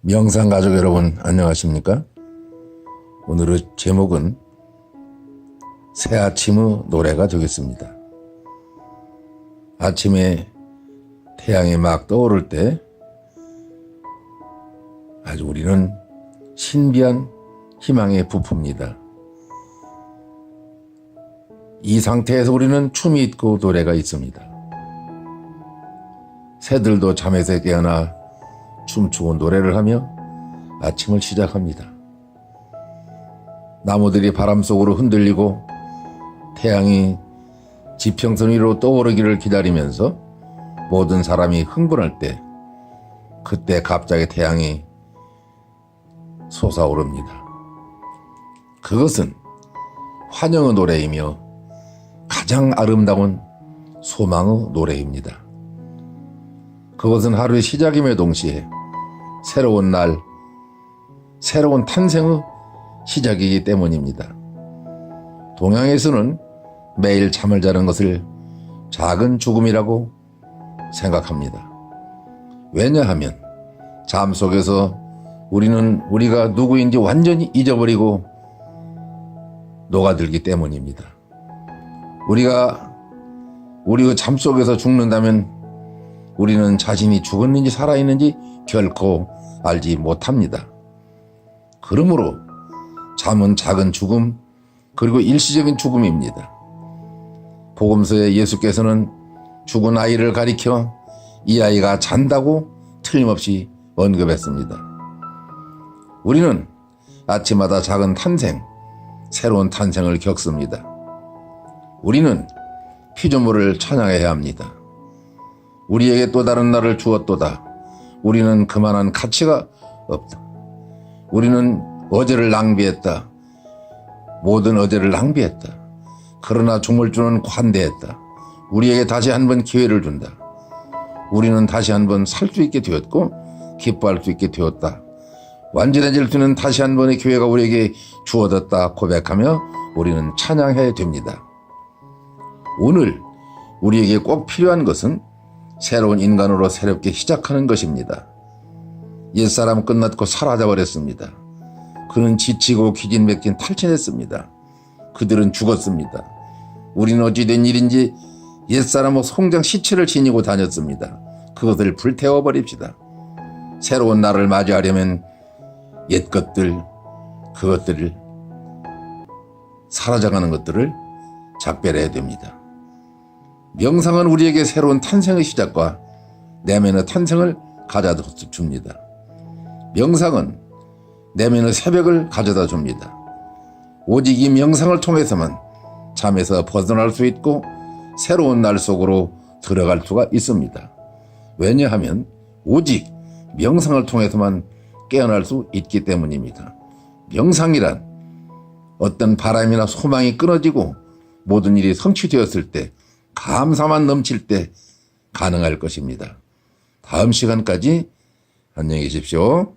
명상 가족 여러분 안녕하십니까? 오늘의 제목은 새 아침의 노래가 되겠습니다. 아침에 태양이 막 떠오를 때 아주 우리는 신비한 희망에 부풉니다. 이 상태에서 우리는 춤이 있고 노래가 있습니다. 새들도 잠에서 깨어나 춤추고 노래를 하며 아침을 시작합니다. 나무들이 바람 속으로 흔들리고 태양이 지평선 위로 떠오르기를 기다리면서 모든 사람이 흥분할 때 그때 갑자기 태양이 솟아오릅니다. 그것은 환영의 노래이며 가장 아름다운 소망의 노래입니다. 그것은 하루의 시작임에 동시에 새로운 날, 새로운 탄생의 시작이기 때문입니다. 동양에서는 매일 잠을 자는 것을 작은 죽음이라고 생각합니다. 왜냐하면 잠 속에서 우리는 우리가 누구인지 완전히 잊어버리고 녹아들기 때문입니다. 우리가 우리의 잠 속에서 죽는다면 우리는 자신이 죽었는지 살아있는지 결코 알지 못합니다. 그러므로 잠은 작은 죽음 그리고 일시적인 죽음입니다. 복음서에 예수께서는 죽은 아이를 가리켜 이 아이가 잔다고 틀림없이 언급했습니다. 우리는 아침마다 작은 탄생, 새로운 탄생을 겪습니다. 우리는 피조물을 찬양해야 합니다. 우리에게 또 다른 날을 주었도다. 우리는 그만한 가치가 없다. 우리는 어제를 낭비했다. 모든 어제를 낭비했다. 그러나 주물주는 관대했다. 우리에게 다시 한 번 기회를 준다. 우리는 다시 한 번 살 수 있게 되었고 기뻐할 수 있게 되었다. 완전해질 수 있는 다시 한 번의 기회가 우리에게 주어졌다 고백하며 우리는 찬양해야 됩니다. 오늘 우리에게 꼭 필요한 것은 새로운 인간으로 새롭게 시작하는 것입니다. 옛사람 끝났고 사라져버렸습니다. 그는 지치고 기진맥진 탈진했습니다. 그들은 죽었습니다. 우리는 어찌된 일인지 옛사람의 송장 시체를 지니고 다녔습니다. 그것을 불태워버립시다. 새로운 날을 맞이하려면 옛 것들, 그것들을 사라져가는 것들을 작별해야 됩니다. 명상은 우리에게 새로운 탄생의 시작과 내면의 탄생을 가져다 줍니다. 명상은 내면의 새벽을 가져다 줍니다. 오직 이 명상을 통해서만 잠에서 벗어날 수 있고 새로운 날 속으로 들어갈 수가 있습니다. 왜냐하면 오직 명상을 통해서만 깨어날 수 있기 때문입니다. 명상이란 어떤 바람이나 소망이 끊어지고 모든 일이 성취되었을 때 감사만 넘칠 때 가능할 것입니다. 다음 시간까지 안녕히 계십시오.